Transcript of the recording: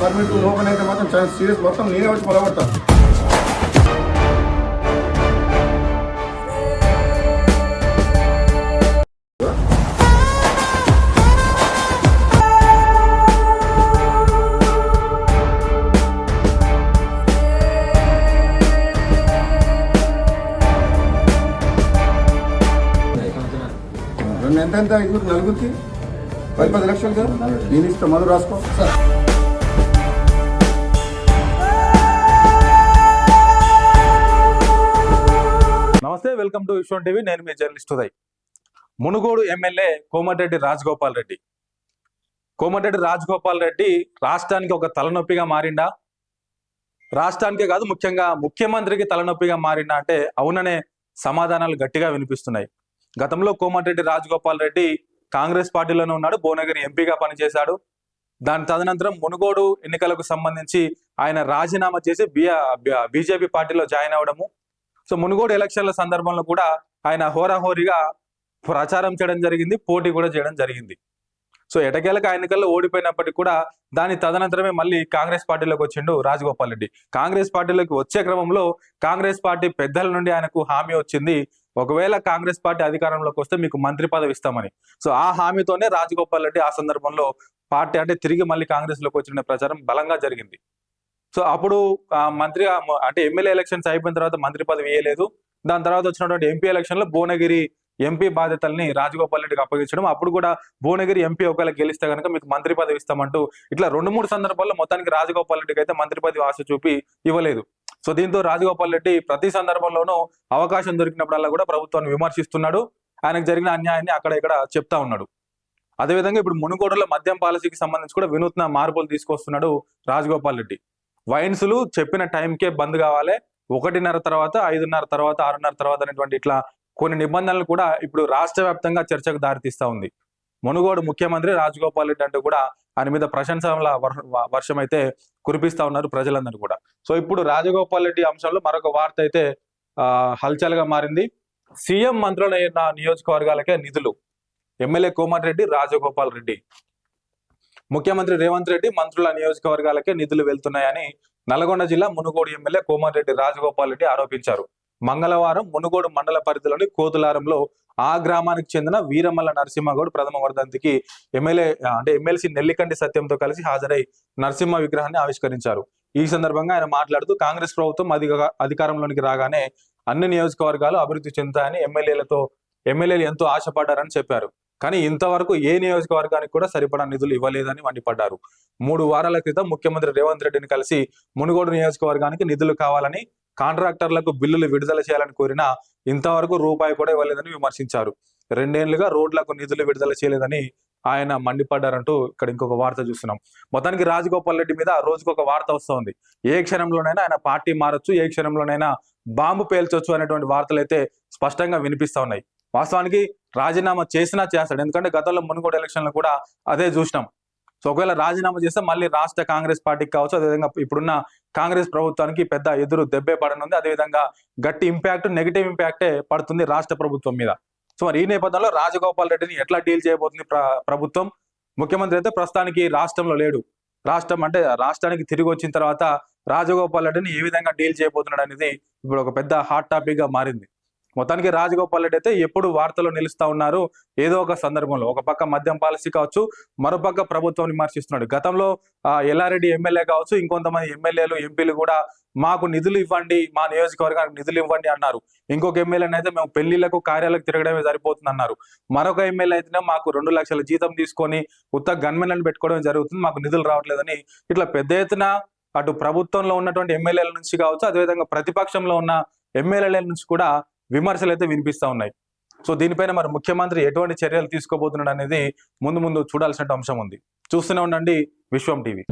Permit open అయితే మాత్రం చాలా సీరియస్ మొత్తం నేనే వచ్చి పొలగొడతా ఎంత ఐదుగురు నలుగురికి? పది పది లక్షలు కాదు? నేను ఇస్తా మధు రాసుకో. నమస్తే వెల్కమ్ టు విశ్వం టీవీ. నేను మీ జర్నలిస్ట్ ఉదయ్. మునుగోడు ఎమ్మెల్యే కోమటిరెడ్డి రాజగోపాల్ రెడ్డి. కోమటిరెడ్డి రాజగోపాల్ రెడ్డి రాష్ట్రానికి ఒక తలనొప్పిగా మారిండా? రాష్ట్రానికే కాదు ముఖ్యంగా ముఖ్యమంత్రికి తలనొప్పిగా మారిండా అంటే అవుననే సమాధానాలు గట్టిగా వినిపిస్తున్నాయి. గతంలో కోమటిరెడ్డి రాజగోపాల్ రెడ్డి కాంగ్రెస్ పార్టీలోనే ఉన్నాడు భువనగిరి ఎంపీగా పనిచేశాడు. దాని తదనంతరం మునుగోడు ఎన్నికలకు సంబంధించి ఆయన రాజీనామా చేసి బీజేపీ పార్టీలో జాయిన్ అవ్వడము సో మునుగోడు ఎలక్షన్ల సందర్భంలో కూడా ఆయన హోరాహోరీగా ప్రచారం చేయడం జరిగింది పోటీ కూడా చేయడం జరిగింది. సో ఎటకేలకు ఆయన కల్లా ఓడిపోయినప్పటికీ కూడా దాని తదనంతరమే మళ్ళీ కాంగ్రెస్ పార్టీలోకి వచ్చిండు రాజగోపాల్ రెడ్డి. కాంగ్రెస్ పార్టీలోకి వచ్చే క్రమంలో కాంగ్రెస్ పార్టీ పెద్దల నుండి ఆయనకు హామీ వచ్చింది. ఒకవేళ కాంగ్రెస్ పార్టీ అధికారంలోకి వస్తే మీకు మంత్రి పదవి ఇస్తామని. సో ఆ హామీతోనే రాజగోపాల్ రెడ్డి ఆ సందర్భంలో పార్టీ అంటే తిరిగి మళ్ళీ కాంగ్రెస్లోకి వచ్చిన ప్రచారం బలంగా జరిగింది. సో అప్పుడు ఆ, మంత్రి అంటే ఎమ్మెల్యే ఎలక్షన్స్ అయిపోయిన తర్వాత మంత్రి పదవి వేయలేదు దాని తర్వాత వచ్చినటువంటి ఎంపీ ఎలక్షన్లో భువనగిరి ఎంపీ బాధ్యతల్ని రాజగోపాల్ రెడ్డికి అప్పగించడం. అప్పుడు కూడా భువనగిరి ఎంపీ ఒకవేళ గెలిస్తే కనుక మీకు మంత్రి పదవి ఇస్తామంటూ ఇట్లా రెండు మూడు సందర్భాల్లో మొత్తానికి రాజగోపాల్ రెడ్డికి అయితే మంత్రి పదవి ఆశ చూపి ఇవ్వలేదు. సో దీంతో రాజగోపాల్ రెడ్డి ప్రతి సందర్భంలోనూ అవకాశం దొరికినప్పుడల్లా కూడా ప్రభుత్వాన్ని విమర్శిస్తున్నాడు. ఆయనకు జరిగిన అన్యాయాన్ని అక్కడ ఇక్కడ చెప్తా ఉన్నాడు. అదేవిధంగా ఇప్పుడు మునుగోడులో మద్యం పాలసీకి సంబంధించి కూడా వినూత్న మార్పులు తీసుకొస్తున్నాడు రాజగోపాల్ రెడ్డి. వైన్స్లు చెప్పిన టైంకే బంద్ కావాలి. ఒకటిన్నర తర్వాత ఐదున్నర తర్వాత ఆరున్నర తర్వాత అనేటువంటి ఇట్లా కొన్ని నిబంధనలు కూడా ఇప్పుడు రాష్ట్ర వ్యాప్తంగా చర్చకు దారితీస్తా ఉంది. మునుగోడు ముఖ్యమంత్రి రాజగోపాల్ రెడ్డి అంటూ కూడా ఆయన మీద ప్రశంసల వర్షం అయితే కురిపిస్తా ఉన్నారు ప్రజలందరూ కూడా. సో ఇప్పుడు రాజగోపాల్ రెడ్డి అంశంలో మరొక వార్త అయితే ఆ హల్చల్గా మారింది. సీఎం మంత్రులైన నియోజకవర్గాలకే నిధులు. ఎమ్మెల్యే కోమటిరెడ్డి రాజగోపాల్ రెడ్డి. ముఖ్యమంత్రి రేవంత్ రెడ్డి మంత్రుల నియోజకవర్గాలకే నిధులు వెళ్తున్నాయని నల్గొండ జిల్లా మునుగోడు ఎమ్మెల్యే కోమారెడ్డి రాజగోపాల్ రెడ్డి ఆరోపించారు. మంగళవారం మునుగోడు మండల పరిధిలోని కోతులారంలో ఆ గ్రామానికి చెందిన వీరమల్ల నరసింహగౌడ్ ప్రథమ వర్ధంతికి ఎమ్మెల్యే అంటే ఎమ్మెల్సీ నెల్లికంటి సత్యంతో కలిసి హాజరై నరసింహ విగ్రహాన్ని ఆవిష్కరించారు. ఈ సందర్భంగా ఆయన మాట్లాడుతూ కాంగ్రెస్ ప్రభుత్వం అధిక అధికారంలోనికి రాగానే అన్ని నియోజకవర్గాలు అభివృద్ధి చెందుతాయని ఎమ్మెల్యేలతో ఎమ్మెల్యేలు ఎంతో ఆశపడ్డారని చెప్పారు. కానీ ఇంతవరకు ఏ నియోజకవర్గానికి కూడా సరిపడా నిధులు ఇవ్వలేదని మండిపడ్డారు. మూడు వారాల క్రితం ముఖ్యమంత్రి రేవంత్ రెడ్డిని కలిసి మునుగోడు నియోజకవర్గానికి నిధులు కావాలని కాంట్రాక్టర్లకు బిల్లులు విడుదల చేయాలని కోరినా ఇంతవరకు రూపాయి కూడా ఇవ్వలేదని విమర్శించారు. రెండేళ్ళుగా రోడ్లకు నిధులు విడుదల చేయలేదని ఆయన మండిపడ్డారంటూ ఇక్కడ ఇంకొక వార్త చూస్తున్నాం. మొత్తానికి రాజగోపాల్ రెడ్డి మీద రోజుకు ఒక వార్త వస్తోంది. ఏ క్షణంలోనైనా ఆయన పార్టీ మారొచ్చు ఏ క్షణంలోనైనా బాంబు పేల్చొచ్చు అనేటువంటి వార్తలు అయితే స్పష్టంగా వినిపిస్తా ఉన్నాయి. వాస్తవానికి రాజీనామా చేసినా చేస్తాడు. ఎందుకంటే గతంలో మునుగోడు ఎలక్షన్లో కూడా అదే చూసినాం. సో ఒకవేళ రాజీనామా చేస్తే మళ్ళీ రాష్ట్ర కాంగ్రెస్ పార్టీకి కావచ్చు అదేవిధంగా ఇప్పుడున్న కాంగ్రెస్ ప్రభుత్వానికి పెద్ద ఎదురు దెబ్బే పడనుంది. అదేవిధంగా గట్టి ఇంపాక్ట్ నెగిటివ్ ఇంపాక్టే పడుతుంది రాష్ట్ర ప్రభుత్వం మీద. సో మరి ఈ నేపథ్యంలో రాజగోపాల్ రెడ్డిని ఎట్లా డీల్ చేయబోతుంది ప్ర- ప్రభుత్వం? ముఖ్యమంత్రి అయితే ప్రస్తుతానికి రాష్ట్రంలో లేడు. రాష్ట్రం అంటే రాష్ట్రానికి తిరిగి వచ్చిన తర్వాత రాజగోపాల్ రెడ్డిని ఏ విధంగా డీల్ చేయబోతున్నాడు అనేది ఇప్పుడు ఒక పెద్ద హాట్ టాపిక్గా మారింది. మొత్తానికి రాజగోపాల్ రెడ్డి అయితే ఎప్పుడు వార్తలో నిలుస్తా ఉన్నారు. ఏదో ఒక సందర్భంలో ఒక పక్క మద్యం పాలసీ కావచ్చు మరోపక్క ప్రభుత్వం విమర్శిస్తున్నాడు. గతంలో ఎల్లారెడ్డి ఎమ్మెల్యే కావచ్చు ఇంకొంతమంది ఎమ్మెల్యేలు ఎంపీలు కూడా మాకు నిధులు ఇవ్వండి మా నియోజకవర్గానికి నిధులు ఇవ్వండి అన్నారు. ఇంకొక ఎమ్మెల్యేని అయితే మేము పెళ్ళిళ్ళకు కార్యాలకు తిరగడమే సరిపోతుంది అన్నారు. మరొక ఎమ్మెల్యే అయితేనే మాకు రెండు లక్షల జీతం తీసుకొని ఉత్త గన్మెన్లను పెట్టుకోవడం జరుగుతుంది మాకు నిధులు రావట్లేదని. ఇట్లా పెద్ద ఎత్తున అటు ప్రభుత్వంలో ఉన్నటువంటి ఎమ్మెల్యేల నుంచి కావచ్చు అదేవిధంగా ప్రతిపక్షంలో ఉన్న ఎమ్మెల్యేల నుంచి కూడా విమర్శలు అయితే వినిపిస్తా ఉన్నాయి. సో దీనిపైన మరి ముఖ్యమంత్రి ఎటువంటి చర్యలు తీసుకోబోతున్నాడు అనేది ముందు ముందు చూడాల్సిన అంశం ఉంది. చూస్తూనే ఉండండి విశ్వం టీవీ.